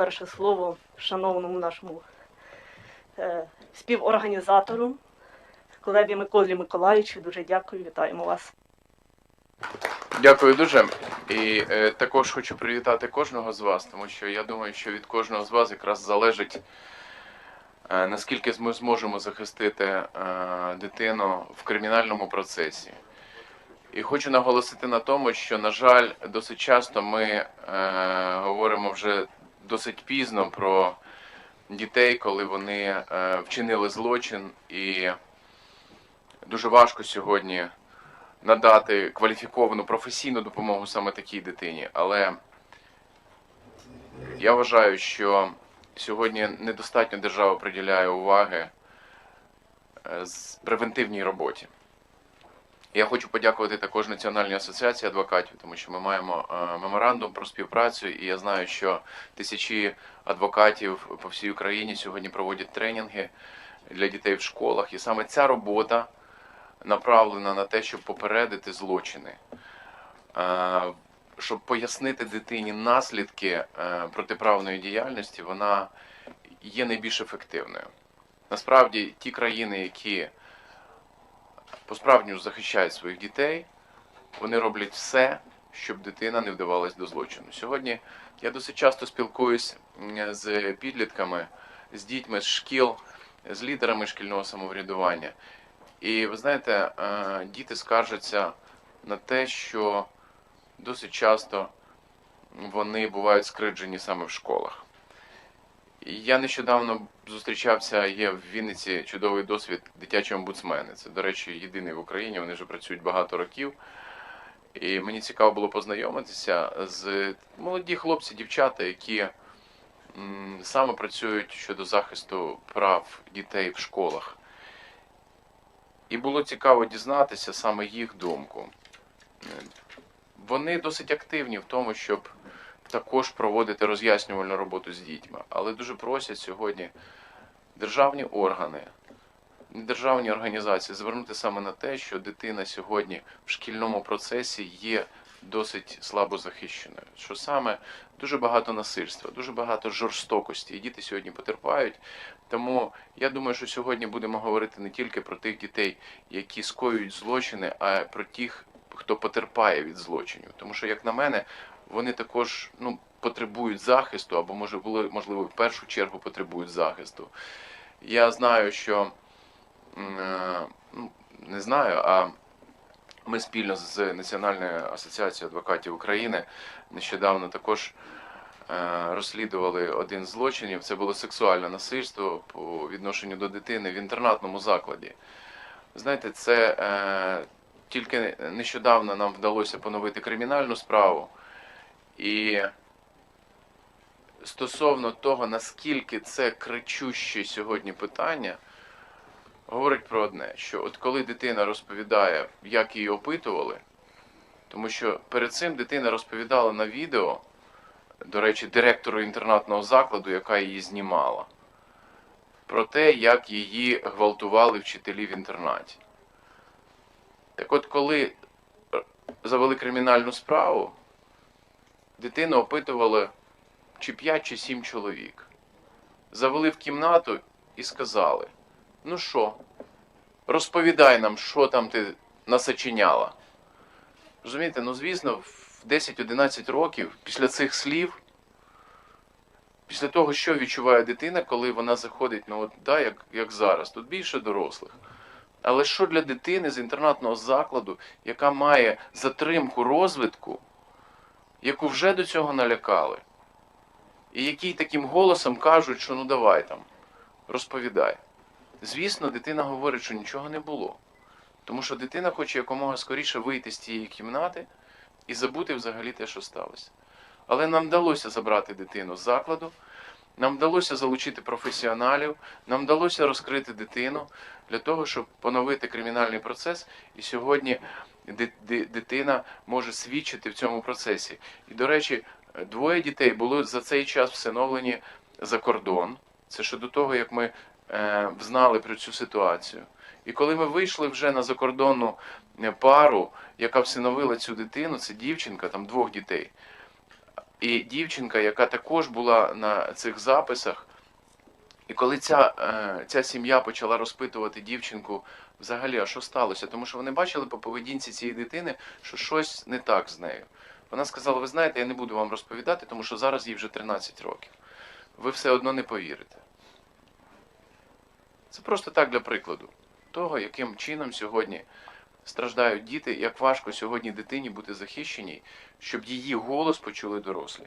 перше слово шановному нашому е, співорганізатору, колегі Миколі Миколаївичу. Дуже дякую, вітаємо вас. Дякую дуже. І е, також хочу привітати кожного з вас, тому що я думаю, що від кожного з вас якраз залежить, е, наскільки ми зможемо захистити е, дитину в кримінальному процесі. І хочу наголосити на тому, що, на жаль, досить часто ми е, говоримо вже досить пізно про дітей, коли вони е, вчинили злочин, і дуже важко сьогодні надати кваліфіковану професійну допомогу саме такій дитині. Але я вважаю, що сьогодні недостатньо держава приділяє уваги е, з превентивній роботі. Я хочу подякувати також Національній асоціації адвокатів, тому що ми маємо е, меморандум про співпрацю, і я знаю, що тисячі адвокатів по всій Україні сьогодні проводять тренінги для дітей в школах, і саме ця робота направлена на те, щоб попередити злочини, Е, щоб пояснити дитині наслідки е, протиправної діяльності, вона є найбільш ефективною. Насправді, ті країни, які по-справжньому захищають своїх дітей, вони роблять все, щоб дитина не вдавалась до злочину. Сьогодні я досить часто спілкуюсь з підлітками, з дітьми з шкіл, з лідерами шкільного самоврядування. І ви знаєте, е, діти скаржаться на те, що досить часто вони бувають скриджені саме в школах. Я нещодавно зустрічався, є в Вінниці чудовий досвід дитячі омбудсмени. Це, до речі, єдиний в Україні, вони вже працюють багато років. І мені цікаво було познайомитися з молоді хлопці, дівчата, які саме працюють щодо захисту прав дітей в школах. І було цікаво дізнатися саме їх думку. Вони досить активні в тому, щоб також проводити роз'яснювальну роботу з дітьми, але дуже просять сьогодні державні органи, державні організації звернути саме на те, що дитина сьогодні в шкільному процесі є досить слабо захищеною. Що саме дуже багато насильства, дуже багато жорстокості, і діти сьогодні потерпають. Тому я думаю, що сьогодні будемо говорити не тільки про тих дітей, які скоюють злочини, а про тих, хто потерпає від злочинів. Тому що, як на мене, вони також ну, потребують захисту, або може були, можливо, в першу чергу потребують захисту. Я знаю, що е, ну, не знаю, а ми спільно з Національною асоціацією адвокатів України нещодавно також е, розслідували один з злочинів. Це було сексуальне насильство по відношенню до дитини в інтернатному закладі. Знаєте, це е, тільки нещодавно нам вдалося поновити кримінальну справу. І стосовно того, наскільки це кричуще сьогодні питання, говорить про одне: що от коли дитина розповідає, як її опитували, тому що перед цим дитина розповідала на відео, до речі, директору інтернатного закладу, яка її знімала, про те, як її гвалтували вчителі в інтернаті. Так от, коли завели кримінальну справу, дитину опитували чи 5, чи 7 чоловік. Завели в кімнату і сказали: ну що, розповідай нам, що там ти насочиняла. Розумієте, ну звісно, в 10-11 років після цих слів, після того, що відчуває дитина, коли вона заходить, ну от да, як, як зараз, тут більше дорослих. Але що для дитини з інтернатного закладу, яка має затримку розвитку, яку вже до цього налякали, і якій таким голосом кажуть, що ну давай там, розповідай. Звісно, дитина говорить, що нічого не було. Тому що дитина хоче якомога скоріше вийти з цієї кімнати і забути взагалі те, що сталося. Але нам вдалося забрати дитину з закладу, нам вдалося залучити професіоналів, нам вдалося розкрити дитину для того, щоб поновити кримінальний процес. І сьогодні дитина може свідчити в цьому процесі. І, до речі, двоє дітей були за цей час всиновлені за кордон. Це ще до того, як ми е, знали про цю ситуацію. І коли ми вийшли вже на закордонну е, пару, яка всиновила цю дитину, це дівчинка, там двох дітей. і дівчинка, яка також була на цих записах. І коли ця, е, ця сім'я почала розпитувати дівчинку взагалі, а що сталося, тому що вони бачили по поведінці цієї дитини, що щось не так з нею. Вона сказала: ви знаєте, я не буду вам розповідати, тому що зараз їй вже 13 років. Ви все одно не повірите. Це просто так для прикладу того, яким чином сьогодні страждають діти, як важко сьогодні дитині бути захищеній, щоб її голос почули дорослі.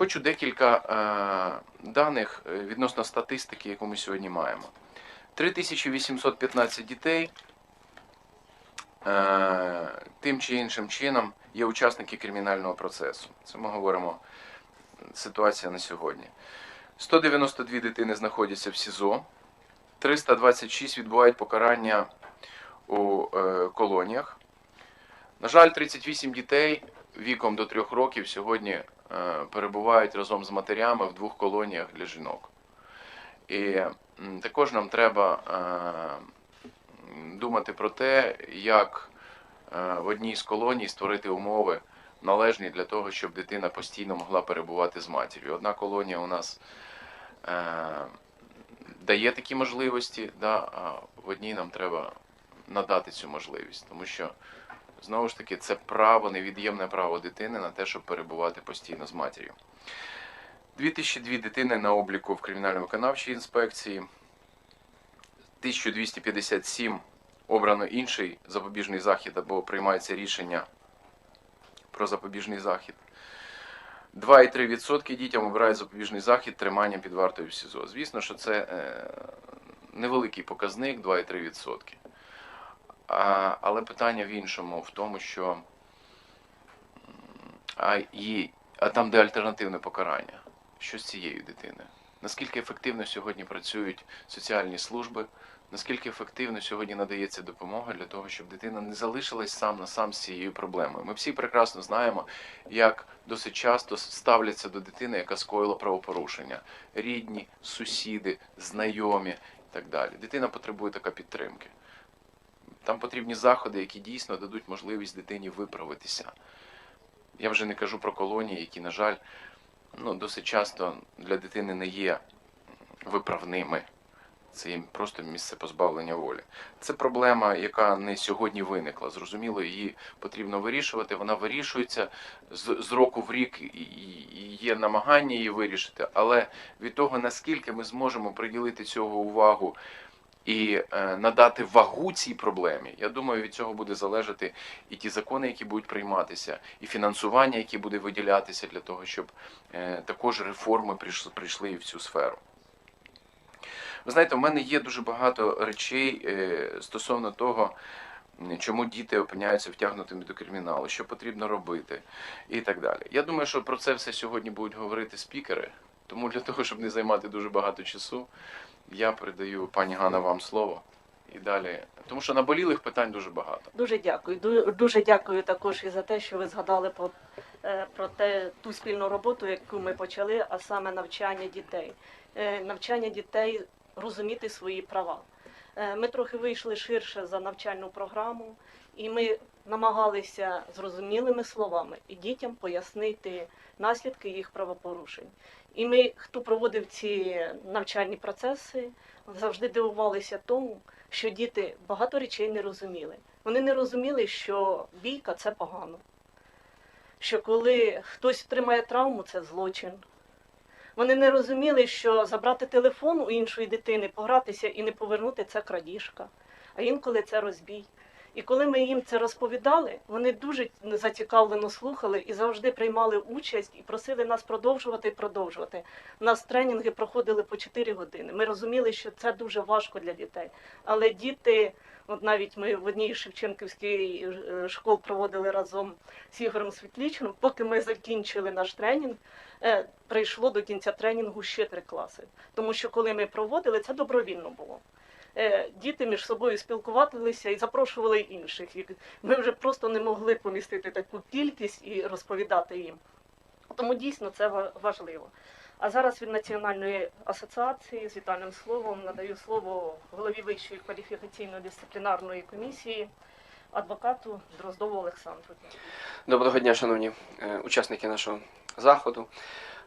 Хочу декілька е, даних е, відносно статистики, яку ми сьогодні маємо. 3815 дітей е, тим чи іншим чином є учасники кримінального процесу. Це ми говоримо ситуація на сьогодні. 192 дитини знаходяться в СІЗО, 326 відбувають покарання у колоніях. На жаль, 38 дітей віком до 3 років сьогодні перебувають разом з матерями в двох колоніях для жінок. І також нам треба е, думати про те, як е, в одній з колоній створити умови належні для того, щоб дитина постійно могла перебувати з матір'ю. Одна колонія у нас е, дає такі можливості, да, а в одній нам треба надати цю можливість, тому що знову ж таки це право, невід'ємне право дитини на те, щоб перебувати постійно з матір'ю. 2002 дитини на обліку в кримінально-виконавчій інспекції, 1257 обрано інший запобіжний захід або приймається рішення про запобіжний захід. 2,3% дітям обирають запобіжний захід тримання під вартою в СІЗО. Звісно, що це е, невеликий показник 2,3%. А, але питання в іншому, в тому, що а, і, а там, де альтернативне покарання, що з цією дитиною? Наскільки ефективно сьогодні працюють соціальні служби, наскільки ефективно сьогодні надається допомога для того, щоб дитина не залишилась сам на сам з цією проблемою. Ми всі прекрасно знаємо, як досить часто ставляться до дитини, яка скоїла правопорушення. Рідні, сусіди, знайомі і так далі. Дитина потребує така підтримки. Там потрібні заходи, які дійсно дадуть можливість дитині виправитися. Я вже не кажу про колонії, які, на жаль, ну, досить часто для дитини не є виправними. Це їм просто місце позбавлення волі. Це проблема, яка не сьогодні виникла. Зрозуміло, її потрібно вирішувати. Вона вирішується з, з року в рік, і, є намагання її вирішити. Але від того, наскільки ми зможемо приділити цього увагу і е, надати вагу цій проблемі, я думаю, від цього буде залежати і ті закони, які будуть прийматися, і фінансування, яке буде виділятися для того, щоб е, також реформи прийшли, і в цю сферу. Ви знаєте, в мене є дуже багато речей е, стосовно того, чому діти опиняються втягнутими до криміналу, що потрібно робити і так далі. Я думаю, що про це все сьогодні будуть говорити спікери. Тому для того, щоб не займати дуже багато часу, я передаю пані Ганна вам слово. І далі, тому що наболілих питань дуже багато. Дуже дякую. Ду- Дуже дякую також і за те, що ви згадали про, е, про те, ту спільну роботу, яку ми почали, а саме навчання дітей. Е, Навчання дітей розуміти свої права. Е, Ми трохи вийшли ширше за навчальну програму, і ми намагалися зрозумілими словами і дітям пояснити наслідки їх правопорушень. І ми, хто проводив ці навчальні процеси, завжди дивувалися тому, що діти багато речей не розуміли. Вони не розуміли, що бійка це погано. Що коли хтось отримає травму, це злочин. Вони не розуміли, що забрати телефон у іншої дитини, погратися і не повернути це крадіжка, а інколи це розбій. І коли ми їм це розповідали, вони дуже зацікавлено слухали і завжди приймали участь і просили нас продовжувати і продовжувати. У нас тренінги проходили по 4 години. Ми розуміли, що це дуже важко для дітей. Але діти, от навіть ми в одній Шевченківській е, школ проводили разом з Ігорем Світлічним, поки ми закінчили наш тренінг. е, Прийшло до кінця тренінгу ще три класи, тому що коли ми проводили, це добровільно було. Е, Діти між собою спілкувалися і запрошували інших. І Ми вже просто не могли помістити таку кількість і розповідати їм. Тому дійсно це важливо. А зараз від Національної асоціації з вітальним словом надаю слово голові Вищої кваліфікаційно-дисциплінарної комісії, адвокату Дроздову Олександру. Доброго дня, шановні е, учасники нашого заходу.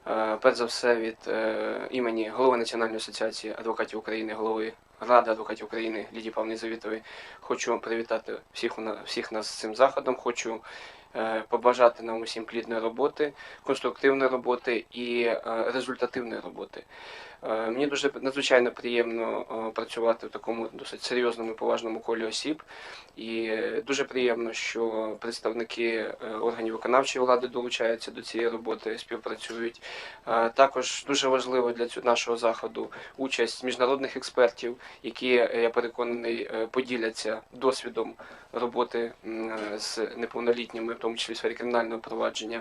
Е, Перш за все, від е, імені голови Національної асоціації адвокатів України, голови Ради адвокатів України Лідії Павловни Завітової хочу привітати всіх, всіх нас з цим заходом. Хочу побажати нам усім плідної роботи, конструктивної роботи і е, результативної роботи. Е, Мені дуже надзвичайно приємно е, працювати в такому досить серйозному і поважному колі осіб. І е, дуже приємно, що представники е, органів виконавчої влади долучаються до цієї роботи, співпрацюють. Е, Також дуже важливо для нашого заходу участь міжнародних експертів, які е, я переконаний е, поділяться досвідом роботи е, з неповнолітніми, тому числі в сфері кримінального провадження.